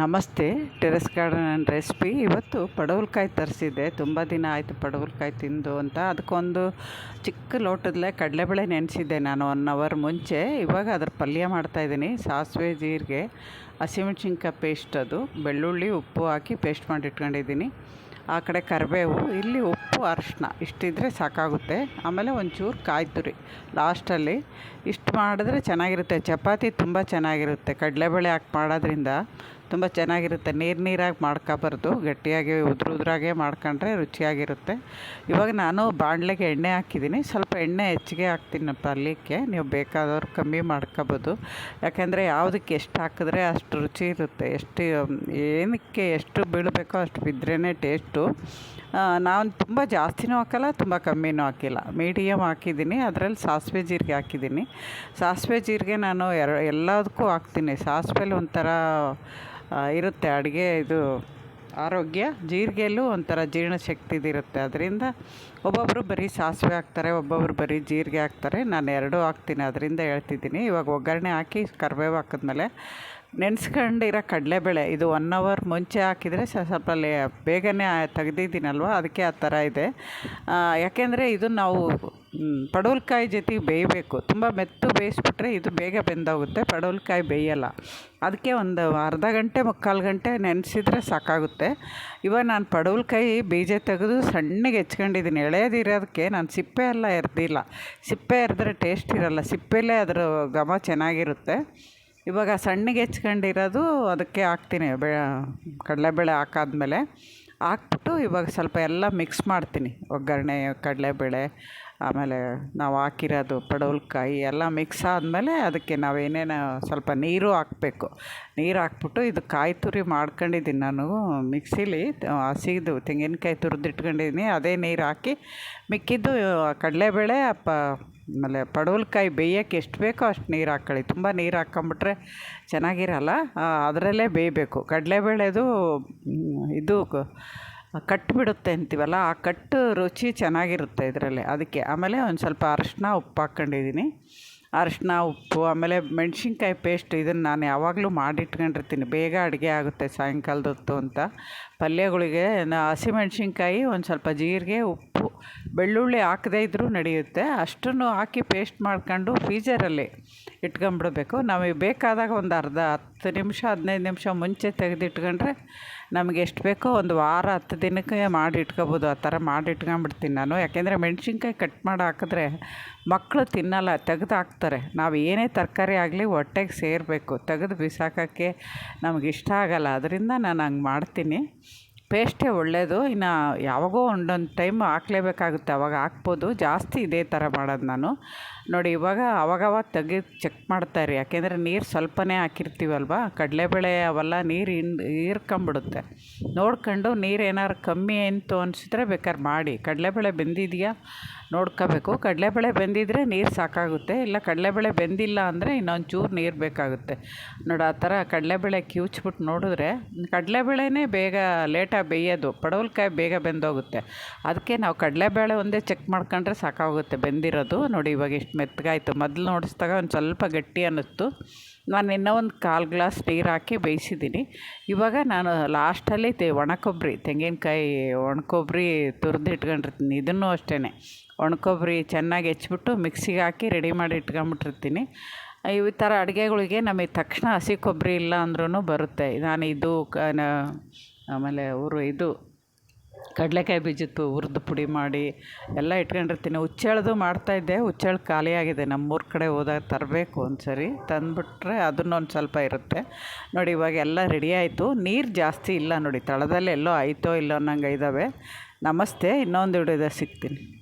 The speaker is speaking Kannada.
ನಮಸ್ತೆ, ಟೆರೆಸ್ ಗಾರ್ಡನ್ ಆ್ಯಂಡ್ ರೆಸಿಪಿ. ಇವತ್ತು ಪಡವಲಕಾಯಿ ತರಿಸಿದ್ದೆ. ತುಂಬ ದಿನ ಆಯಿತು ಪಡವಲಕಾಯಿ ತಿಂದು ಅಂತ. ಅದಕ್ಕೊಂದು ಚಿಕ್ಕ ಲೋಟದಲ್ಲೇ ಕಡಲೆಬೇಳೆ ನೆನೆಸಿದ್ದೆ ನಾನು ಒನ್ ಅವರ್ ಮುಂಚೆ. ಇವಾಗ ಅದ್ರ ಪಲ್ಯ ಮಾಡ್ತಾಯಿದ್ದೀನಿ ಸಾಸಿವೆ, ಜೀರಿಗೆ, ಹಸಿಮೆಣ್ಸಿನ್ಕಾಯಿ ಪೇಸ್ಟ್ ಅದು. ಬೆಳ್ಳುಳ್ಳಿ, ಉಪ್ಪು ಹಾಕಿ ಪೇಸ್ಟ್ ಮಾಡಿ ಇಟ್ಕೊಂಡಿದ್ದೀನಿ ಆ ಕಡೆ ಕರಿಬೇವು, ಇಲ್ಲಿ ಉಪ್ಪು ಅರಶಿನ ಇಷ್ಟಿದ್ರೆ ಸಾಕಾಗುತ್ತೆ. ಆಮೇಲೆ ಒಂಚೂರು ಕಾಯಿ ತುರಿ ಲಾಸ್ಟಲ್ಲಿ ಇಷ್ಟು ಮಾಡಿದ್ರೆ ಚೆನ್ನಾಗಿರುತ್ತೆ. ಚಪಾತಿ ತುಂಬ ಚೆನ್ನಾಗಿರುತ್ತೆ. ಕಡಲೆಬೇಳೆ ಹಾಕಿ ಮಾಡೋದ್ರಿಂದ ತುಂಬ ಚೆನ್ನಾಗಿರುತ್ತೆ. ನೀರು ನೀರಾಗಿ ಮಾಡ್ಕೊಬಾರ್ದು. ಗಟ್ಟಿಯಾಗಿ ಉದ್ರ ಉದ್ರಾಗೆ ಮಾಡ್ಕೊಂಡ್ರೆ ರುಚಿಯಾಗಿರುತ್ತೆ. ಇವಾಗ ನಾನು ಬಾಣಲೆಗೆ ಎಣ್ಣೆ ಹಾಕಿದ್ದೀನಿ. ಸ್ವಲ್ಪ ಎಣ್ಣೆ ಹೆಚ್ಚಿಗೆ ಹಾಕ್ತೀನಿ ಪಲ್ಯಕ್ಕೆ ನೀವು ಬೇಕಾದವ್ರು ಕಮ್ಮಿ ಮಾಡ್ಕೊಬೋದು. ಯಾಕೆಂದರೆ ಯಾವುದಕ್ಕೆ ಎಷ್ಟು ಹಾಕಿದ್ರೆ ಅಷ್ಟು ರುಚಿ ಇರುತ್ತೆ. ಎಷ್ಟು, ಏನಕ್ಕೆ ಎಷ್ಟು ಬೀಳಬೇಕೋ ಅಷ್ಟು ಬಿದ್ರೇ ಟೇಸ್ಟು. ನಾನು ತುಂಬ ಜಾಸ್ತಿನೂ ಹಾಕಲ್ಲ, ತುಂಬ ಕಮ್ಮಿನೂ ಹಾಕಿಲ್ಲ. ಮೀಡಿಯಮ್ ಹಾಕಿದ್ದೀನಿ. ಅದರಲ್ಲಿ ಸಾಸಿವೆ ಜೀರಿಗೆ ಹಾಕಿದ್ದೀನಿ. ಸಾಸಿವೆ ಜೀರಿಗೆ ನಾನು ಎರ, ಎಲ್ಲದಕ್ಕೂ ಹಾಕ್ತೀನಿ. ಸಾಸಿವೆಲಿ ಒಂಥರ ಇರುತ್ತೆ. ಅಡುಗೆ ಇದು ಆರೋಗ್ಯ, ಜೀರಿಗೆಯಲ್ಲೂ ಒಂಥರ ಜೀರ್ಣಶಕ್ತಿದಿರುತ್ತೆ ಅದರಿಂದ ಒಬ್ಬೊಬ್ಬರು ಬರೀ ಸಾಸಿವೆ ಹಾಕ್ತಾರೆ ಒಬ್ಬೊಬ್ಬರು ಬರೀ ಜೀರಿಗೆ ಹಾಕ್ತಾರೆ. ನಾನು ಎರಡೂ ಹಾಕ್ತೀನಿ. ಅದರಿಂದ ಹೇಳ್ತಿದ್ದೀನಿ. ಇವಾಗ ಒಗ್ಗರಣೆ ಹಾಕಿ ಕರಿಬೇವು ಹಾಕಿದ್ಮೇಲೆ ನೆನೆಸ್ಕೊಂಡಿರೋ ಕಡಲೆಬೇಳೆ, ಇದು ಒನ್ ಅವರ್ ಮುಂಚೆ ಹಾಕಿದರೆ ಸ್ವಲ್ಪ ಬೇಗನೆ ತೆಗೆದಿದ್ದೀನಲ್ವ? ಅದಕ್ಕೆ ಆ ಥರ ಇದೆ. ಯಾಕೆಂದರೆ ಇದು ನಾವು ಪಡವಲಕಾಯಿ ಜೊತೆಗೆ ಬೇಯಬೇಕು. ತುಂಬ ಮೆತ್ತು ಬೇಯಿಸ್ಬಿಟ್ರೆ ಇದು ಬೇಗ ಬೆಂದೋಗುತ್ತೆ. ಪಡವಲಕಾಯಿ ಬೇಯಲ್ಲ. ಅದಕ್ಕೆ ಒಂದು ಅರ್ಧ ಗಂಟೆ, ಮುಕ್ಕಾಲು ಗಂಟೆ ನೆನೆಸಿದ್ರೆ ಸಾಕಾಗುತ್ತೆ. ಇವಾಗ ನಾನು ಪಡವಲಕಾಯಿ ಬೀಜ ತೆಗೆದು ಸಣ್ಣಗೆ ಹೆಚ್ಕೊಂಡಿದ್ದೀನಿ. ಎಳೆಯೋದಿರೋದಕ್ಕೆ ನಾನು ಸಿಪ್ಪೆ ಎಲ್ಲ ಎರ್ದಿಲ್ಲ. ಸಿಪ್ಪೆ ಎರೆದ್ರೆ ಟೇಸ್ಟ್ ಇರೋಲ್ಲ. ಸಿಪ್ಪೆಲೇ ಅದರ ಘಮ ಚೆನ್ನಾಗಿರುತ್ತೆ. ಇವಾಗ ಸಣ್ಣಗೆ ಹೆಚ್ಕೊಂಡಿರೋದು ಅದಕ್ಕೆ ಹಾಕ್ತೀನಿ, ಬೆ, ಕಡಲೆಬೇಳೆ ಹಾಕಾದ್ಮೇಲೆ. ಹಾಕ್ಬಿಟ್ಟು ಇವಾಗ ಸ್ವಲ್ಪ ಎಲ್ಲ ಮಿಕ್ಸ್ ಮಾಡ್ತೀನಿ, ಒಗ್ಗರಣೆ, ಕಡಲೆಬೇಳೆ ಆಮೇಲೆ ನಾವು ಹಾಕಿರೋದು ಪಡವಲಕಾಯಿ ಎಲ್ಲ ಮಿಕ್ಸ್ ಆದಮೇಲೆ ಅದಕ್ಕೆ ನಾವು ಏನೇನು ಸ್ವಲ್ಪ ನೀರು ಹಾಕಬೇಕು. ನೀರು ಹಾಕ್ಬಿಟ್ಟು ಇದು ಕಾಯಿ ತುರಿ ಮಾಡ್ಕೊಂಡಿದ್ದೀನಿ ನಾನು ಮಿಕ್ಸಿಲಿ ಹಸಿದು ತೆಂಗಿನಕಾಯಿ ತುರಿದಿಟ್ಕೊಂಡಿದ್ದೀನಿ ಅದೇ ನೀರು ಹಾಕಿ ಮಿಕ್ಕಿದ್ದು ಕಡಲೆಬೇಳೆ ಅಪ್ಪ ಆಮೇಲೆ ಪಡವಲಕಾಯಿ ಬೇಯೋಕ್ಕೆ ಎಷ್ಟು ಬೇಕೋ ಅಷ್ಟು ನೀರು ಹಾಕ್ಕೊಳ್ಳಿ ತುಂಬ ನೀರು ಹಾಕ್ಕೊಂಬಿಟ್ರೆ ಚೆನ್ನಾಗಿರಲ್ಲ. ಅದರಲ್ಲೇ ಬೇಯಬೇಕು. ಕಡಲೆಬೇಳೆದು ಇದು ಕಟ್ಟಿಬಿಡುತ್ತೆ ಅಂತೀವಲ್ಲ, ಆ ಕಟ್ಟು ರುಚಿ ಚೆನ್ನಾಗಿರುತ್ತೆ ಇದರಲ್ಲಿ. ಅದಕ್ಕೆ ಆಮೇಲೆ ಒಂದು ಸ್ವಲ್ಪ ಅರಶಿನ ಉಪ್ಪು ಹಾಕ್ಕೊಂಡಿದ್ದೀನಿ. ಅರಶಿನ ಉಪ್ಪು, ಆಮೇಲೆ ಮೆಣ್ಸಿನ್ಕಾಯಿ ಪೇಸ್ಟ್ ಇದನ್ನು ನಾನು ಯಾವಾಗಲೂ ಮಾಡಿಟ್ಕೊಂಡಿರ್ತೀನಿ. ಬೇಗ ಅಡುಗೆ ಆಗುತ್ತೆ ಸಾಯಂಕಾಲದ ಹೊತ್ತು ಅಂತ. ಪಲ್ಯಗಳಿಗೆ ಹಸಿಮೆಣ್ಸಿನ್ಕಾಯಿ ಒಂದು ಸ್ವಲ್ಪ ಜೀರಿಗೆ, ಉಪ್ಪು, ಬೆಳ್ಳುಳ್ಳಿ ಹಾಕದೇ ಇದ್ದರೂ ನಡೆಯುತ್ತೆ. ಅಷ್ಟನ್ನು ಹಾಕಿ ಪೇಸ್ಟ್ ಮಾಡ್ಕೊಂಡು ಫ್ರೀಜರಲ್ಲಿ ಇಟ್ಕೊಂಬಿಡ್ಬೇಕು. ನಮಗೆ ಬೇಕಾದಾಗ ಒಂದು ಅರ್ಧ ಹತ್ತು ನಿಮಿಷ, ಹದಿನೈದು ನಿಮಿಷ ಮುಂಚೆ ತೆಗೆದಿಟ್ಕೊಂಡ್ರೆ ನಮಗೆ ಎಷ್ಟು ಬೇಕೋ ಒಂದು ವಾರ, ಹತ್ತು ದಿನಕ್ಕೆ ಮಾಡಿ ಇಟ್ಕೊಬೋದು. ಆ ಥರ ಮಾಡಿ ಇಟ್ಕೊಂಬಿಡ್ತೀನಿ ನಾನು. ಯಾಕೆಂದರೆ ಮೆಣ್ಸಿನ್ಕಾಯಿ ಕಟ್ ಮಾಡಿ ಹಾಕಿದ್ರೆ ಮಕ್ಕಳು ತಿನ್ನಲ್ಲ, ತೆಗ್ದು ಹಾಕ್ತಾರೆ. ನಾವು ಏನೇ ತರಕಾರಿ ಆಗಲಿ ಹೊಟ್ಟೆಗೆ ಸೇರಬೇಕು. ತೆಗೆದು ಬಿಸಾಕೋಕ್ಕೆ ನಮ್ಗೆ ಇಷ್ಟ ಆಗೋಲ್ಲ. ಅದರಿಂದ ನಾನು ಹಂಗೆ ಮಾಡ್ತೀನಿ. ಪೇಸ್ಟೇ ಒಳ್ಳೆಯದು ಇನ್ನು ಯಾವಾಗೋ ಒಂದೊಂದು ಟೈಮ್ ಹಾಕ್ಲೇಬೇಕಾಗುತ್ತೆ. ಅವಾಗ ಹಾಕ್ಬೋದು. ಜಾಸ್ತಿ ಇದೇ ಥರ ಮಾಡೋದು ನಾನು. ನೋಡಿ, ಇವಾಗ ಅವಾಗವಾಗ ತೆಗೆದು ಚೆಕ್ ಮಾಡ್ತಾಯಿರಿ ಯಾಕೆಂದರೆ ನೀರು ಸ್ವಲ್ಪನೇ ಹಾಕಿರ್ತೀವಲ್ವ? ಕಡಲೆಬೇಳೆ ಅವೆಲ್ಲ ನೀರು ಇನ್ ಹೀರ್ಕೊಂಬಿಡುತ್ತೆ. ನೋಡ್ಕೊಂಡು ನೀರು ಏನಾದ್ರು ಕಮ್ಮಿ ಅಂತು ಅನಿಸಿದ್ರೆ ಬೇಕಾದ್ರೆ ಮಾಡಿ. ಕಡಲೆಬೇಳೆ ಬೆಂದಿದೆಯಾ? ನೋಡ್ಕೋಬೇಕು. ಕಡಲೆಬೇಳೆ ಬೆಂದಿದ್ದರೆ ನೀರು ಸಾಕಾಗುತ್ತೆ. ಇಲ್ಲ ಕಡಲೆಬೇಳೆ ಬೆಂದಿಲ್ಲ ಅಂದರೆ ಇನ್ನೊಂದು ಚೂರು ನೀರು ಬೇಕಾಗುತ್ತೆ. ನೋಡಿ, ಆ ಥರ ಕಡಲೆಬೇಳೆ ಕಿವುಚ್ಬಿಟ್ಟು ನೋಡಿದ್ರೆ ಕಡಲೆಬೇಳೆನೇ ಬೇಗ ಲೇಟಾಗಿ ಬೇಯೋದು. ಪಡವಲ್ಕಾಯಿ ಬೇಗ ಬೆಂದೋಗುತ್ತೆ. ಅದಕ್ಕೆ ನಾವು ಕಡಲೆಬೇಳೆ ಒಂದೇ ಚೆಕ್ ಮಾಡ್ಕೊಂಡ್ರೆ ಸಾಕಾಗುತ್ತೆ ಬೆಂದಿರೋದು. ನೋಡಿ, ಇವಾಗ ಎಷ್ಟು ಮೆತ್ತಗಾಯಿತು. ಮೊದಲು ನೋಡಿಸ್ದಾಗ ಒಂದು ಸ್ವಲ್ಪ ಗಟ್ಟಿ ಅನ್ನಿಸ್ತು. ನಾನು ಇನ್ನೂ ಒಂದು ಕಾಲು ಗ್ಲಾಸ್ ನೀರು ಹಾಕಿ ಬೇಯಿಸಿದ್ದೀನಿ ಇವಾಗ ನಾನು ಲಾಸ್ಟಲ್ಲಿ ತೆ ಒಣಕೊಬ್ಬರಿ ತೆಂಗಿನಕಾಯಿ ಒಣಕೊಬ್ಬರಿ ತುರಿದು ಇಟ್ಕೊಂಡಿರ್ತೀನಿ ಇದನ್ನು ಅಷ್ಟೇ ಒಣಕೊಬ್ಬರಿ ಚೆನ್ನಾಗಿ ಹೆಚ್ಚಿಬಿಟ್ಟು ಮಿಕ್ಸಿಗೆ ಹಾಕಿ ರೆಡಿ ಮಾಡಿ ಇಟ್ಕೊಂಬಿಟ್ಟಿರ್ತೀನಿ. ಈ ಥರ ಅಡುಗೆಗಳಿಗೆ ನಮಗೆ ತಕ್ಷಣ ಹಸಿ ಕೊಬ್ಬರಿ ಇಲ್ಲ ಅಂದ್ರೂ ಬರುತ್ತೆ. ನಾನು ಇದು ಆಮೇಲೆ ಊರು ಇದು ಕಡಲೆಕಾಯಿ ಬೀಜದ್ದು ಹುರಿದು ಪುಡಿ ಮಾಡಿ ಎಲ್ಲ ಇಟ್ಕೊಂಡಿರ್ತೀನಿ. ಹುಚ್ಚೆಳ್ದು ಮಾಡ್ತಾಯಿದ್ದೆ ಹುಚ್ಚೆಳ್ಳು ಖಾಲಿಯಾಗಿದೆ ನಮ್ಮೂರ ಕಡೆ ಹೋದಾಗ ತರಬೇಕು ಒಂದು ಸರಿ ತಂದುಬಿಟ್ರೆ ಅದನ್ನೊಂದು ಸ್ವಲ್ಪ ಇರುತ್ತೆ. ನೋಡಿ, ಇವಾಗ ಎಲ್ಲ ರೆಡಿ ಆಯಿತು. ನೀರು ಜಾಸ್ತಿ ಇಲ್ಲ ನೋಡಿ. ತಳದಲ್ಲಿ ಎಲ್ಲೋ ಆಯಿತೋ ಇಲ್ಲೋ ಅನ್ನಂಗೆ ಇದ್ದಾವೆ ನಮಸ್ತೆ. ಇನ್ನೊಂದು ವಿಡಿಯೋದಾಗ ಸಿಗ್ತೀನಿ.